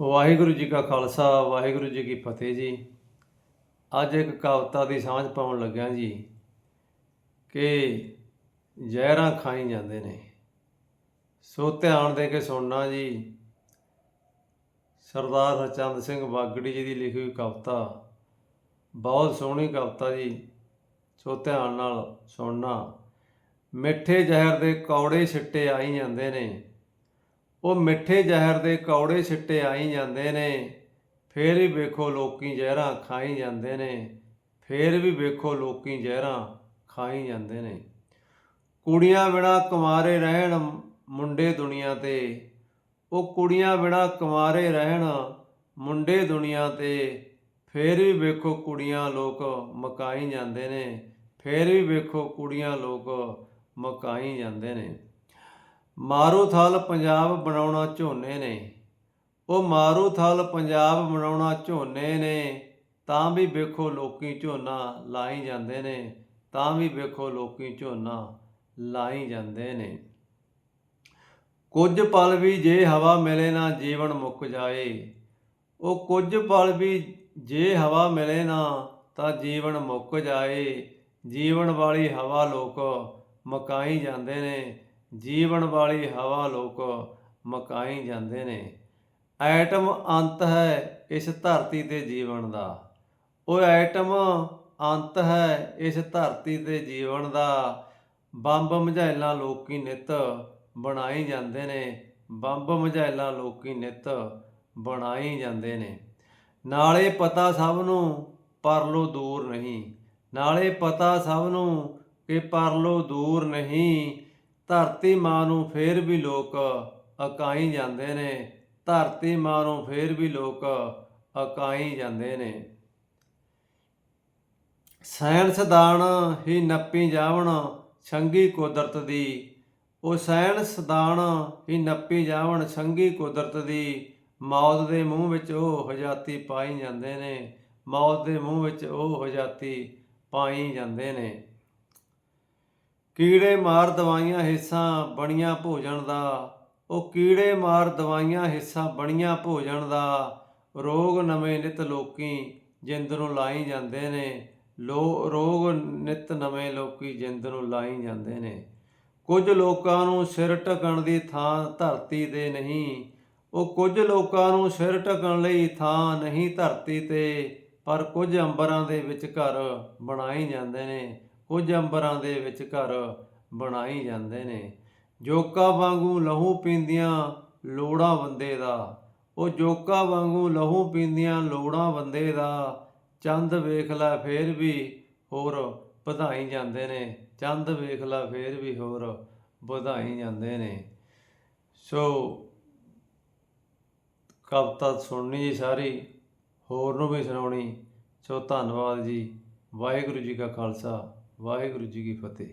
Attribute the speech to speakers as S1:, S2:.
S1: ਵਾਹਿਗੁਰੂ ਜੀ ਕਾ ਖਾਲਸਾ, ਵਾਹਿਗੁਰੂ ਜੀ ਕੀ ਫਤਿਹ ਜੀ। ਅੱਜ ਇੱਕ ਕਵਿਤਾ ਦੀ ਸਾਂਝ ਪਾਉਣ ਲੱਗਿਆ ਜੀ ਕਿ ਜ਼ਹਿਰਾਂ ਖਾਈ ਜਾਂਦੇ ਨੇ। ਸੋ ਧਿਆਨ ਦੇ ਕੇ ਸੁਣਨਾ ਜੀ। ਸਰਦਾਰ ਹਰਚੰਦ ਸਿੰਘ ਬਾਗੜੀ ਜੀ ਦੀ ਲਿਖੀ ਹੋਈ ਕਵਿਤਾ। ਬਹੁਤ ਸੋਹਣੀ ਕਵਿਤਾ ਜੀ। ਸੋ ਧਿਆਨ ਨਾਲ ਸੁਣਨਾ। ਮਿੱਠੇ ਜ਼ਹਿਰ ਦੇ ਕੌੜੇ ਛਿੱਟੇ ਆਈ ਜਾਂਦੇ ਨੇ। ਉਹ ਮਿੱਠੇ ਜ਼ਹਿਰ ਦੇ ਕੌੜੇ ਸਿੱਟੇ ਆਈ ਜਾਂਦੇ ਨੇ। ਫੇਰ ਵੀ ਵੇਖੋ ਲੋਕੀ ਜ਼ਹਿਰਾਂ ਖਾਈ ਜਾਂਦੇ ਨੇ। ਫੇਰ ਵੀ ਵੇਖੋ ਲੋਕੀ ਜ਼ਹਿਰਾਂ ਖਾਈ ਜਾਂਦੇ ਨੇ। ਕੁੜੀਆਂ ਬਿਨਾ ਕੁਮਾਰੇ ਰਹਿਣ ਮੁੰਡੇ ਦੁਨੀਆ ਤੇ। ਉਹ ਕੁੜੀਆਂ ਬਿਨਾ ਕੁਮਾਰੇ ਰਹਿਣ ਮੁੰਡੇ ਦੁਨੀਆ ਤੇ। ਫੇਰ ਵੀ ਵੇਖੋ ਕੁੜੀਆਂ ਲੋਕ ਮਕਾਈ ਜਾਂਦੇ ਨੇ। ਫੇਰ ਵੀ ਵੇਖੋ ਕੁੜੀਆਂ ਲੋਕ ਮਕਾਈ ਜਾਂਦੇ ਨੇ। ਮਾਰੂ ਥਲ ਪੰਜਾਬ ਬਣਾਉਣਾ ਝੋਨੇ ਨੇ। ਉਹ ਮਾਰੂ ਥਲ ਪੰਜਾਬ ਬਣਾਉਣਾ ਝੋਨੇ ਨੇ, ਤਾਂ ਵੀ ਵੇਖੋ ਲੋਕੀ ਝੋਨਾ ਲਾਈ ਜਾਂਦੇ ਨੇ, ਤਾਂ ਵੀ ਵੇਖੋ ਲੋਕੀ ਝੋਨਾ ਲਾਈ ਜਾਂਦੇ ਨੇ। ਕੁਝ ਪਲ ਵੀ ਜੇ ਹਵਾ ਮਿਲੇ ਨਾ ਜੀਵਨ ਮੁੱਕ ਜਾਏ, ਉਹ ਕੁਝ ਪਲ ਵੀ ਜੇ ਹਵਾ ਮਿਲੇ ਨਾ ਤਾਂ ਜੀਵਨ ਮੁੱਕ ਜਾਏ, ਜੀਵਨ ਵਾਲੀ ਹਵਾ ਲੋਕ ਮਕਾਈ ਜਾਂਦੇ ਨੇ ਜੀਵਨ ਵਾਲੀ ਹਵਾ ਲੋਕ ਮਕਾਈ ਜਾਂਦੇ ਨੇ। ਐਟਮ ਅੰਤ ਹੈ ਇਸ ਧਰਤੀ ਤੇ ਜੀਵਨ ਦਾ। ਉਹ ਐਟਮ ਅੰਤ ਹੈ ਇਸ ਧਰਤੀ ਤੇ ਜੀਵਨ ਦਾ। ਬੰਬ ਮਝੈਲਾਂ ਲੋਕੀ ਨਿਤ ਬਣਾਈ ਜਾਂਦੇ ਨੇ। ਬੰਬ ਮਝੈਲਾਂ ਲੋਕੀ ਨਿਤ ਬਣਾਈ ਜਾਂਦੇ ਨੇ। ਨਾਲੇ ਪਤਾ ਸਭ ਨੂੰ ਪਰਲੋ ਦੂਰ ਨਹੀਂ। ਨਾਲੇ ਪਤਾ ਸਭ ਨੂੰ ਕਿ ਪਰਲੋ ਦੂਰ ਨਹੀਂ। ਧਰਤੀ ਮਾਂ ਨੂੰ ਫੇਰ ਵੀ ਲੋਕ ਅਕਾਈ ਜਾਂਦੇ ਨੇ। ਧਰਤੀ ਮਾਂ ਨੂੰ ਫੇਰ ਵੀ ਲੋਕ ਅਕਾਈ ਜਾਂਦੇ ਨੇ। ਸਾਇੰਸਦਾਨ ਹੀ ਨੱਪੀ ਜਾਵਣ ਸੰਗੀ ਕੁਦਰਤ ਦੀ। ਉਹ ਸਾਇੰਸਦਾਨ ਹੀ ਨੱਪੀ ਜਾਵਣ ਸੰਗੀ ਕੁਦਰਤ ਦੀ। ਮੌਤ ਦੇ ਮੂੰਹ ਵਿੱਚ ਉਹ ਹਜਾਤੀ ਪਾਈ ਜਾਂਦੇ ਨੇ। ਮੌਤ ਦੇ ਮੂੰਹ ਵਿੱਚ ਉਹ ਹਜਾਤੀ ਪਾਈ ਜਾਂਦੇ ਨੇ। ਕੀੜੇ ਮਾਰ ਦਵਾਈਆਂ ਹਿੱਸਾ ਬਣੀਆਂ ਭੋਜਨ ਦਾ, ਉਹ ਕੀੜੇ ਮਾਰ ਦਵਾਈਆਂ ਹਿੱਸਾ ਬਣੀਆਂ ਭੋਜਨ ਦਾ। ਰੋਗ ਨਵੇਂ ਨਿਤ ਲੋਕੀ ਜਿੰਦ ਨੂੰ ਲਾਈ ਜਾਂਦੇ ਨੇ। ਲੋ, ਰੋਗ ਨਿਤ ਨਵੇਂ ਲੋਕੀ ਜਿੰਦ ਨੂੰ ਲਾਈ ਜਾਂਦੇ ਨੇ। ਕੁਝ ਲੋਕਾਂ ਨੂੰ ਸਿਰ ਢਕਣ ਦੀ ਥਾਂ ਧਰਤੀ ਤੇ ਨਹੀਂ। ਉਹ ਕੁਝ ਲੋਕਾਂ ਨੂੰ ਸਿਰ ਢਕਣ ਲਈ ਥਾਂ ਨਹੀਂ ਧਰਤੀ ਤੇ, ਪਰ ਕੁਝ ਅੰਬਰਾਂ ਦੇ ਵਿੱਚ ਘਰ ਬਣਾਈ ਜਾਂਦੇ ਨੇ। ਕੁਝ ਅੰਬਰਾਂ ਦੇ ਵਿੱਚ ਘਰ ਬਣਾਈ ਜਾਂਦੇ ਨੇ। ਜੋਕਾ ਵਾਂਗੂ ਲਹੂ ਪੀਂਦੀਆਂ ਲੋੜਾਂ ਬੰਦੇ ਦਾ। ਉਹ ਜੋਕਾ ਵਾਂਗੂ ਲਹੂ ਪੀਂਦੀਆਂ ਲੋੜਾਂ ਬੰਦੇ ਦਾ। ਚੰਦ ਵੇਖ ਲੈ ਫੇਰ ਵੀ ਹੋਰ ਵਧਾਈ ਜਾਂਦੇ ਨੇ। ਚੰਦ ਵੇਖ ਲੈ ਫੇਰ ਵੀ ਹੋਰ ਵਧਾਈ ਜਾਂਦੇ ਨੇ। ਸੋ ਕਵਿਤਾ ਸੁਣਨੀ ਜੀ ਸਾਰੀ, ਹੋਰ ਨੂੰ ਵੀ ਸੁਣਾਉਣੀ। ਸੋ ਧੰਨਵਾਦ ਜੀ। ਵਾਹਿਗੁਰੂ ਜੀ ਕਾ ਖਾਲਸਾ। ਵਾਹਿਗੁਰੂ ਜੀ ਕੀ ਫਤਿਹ।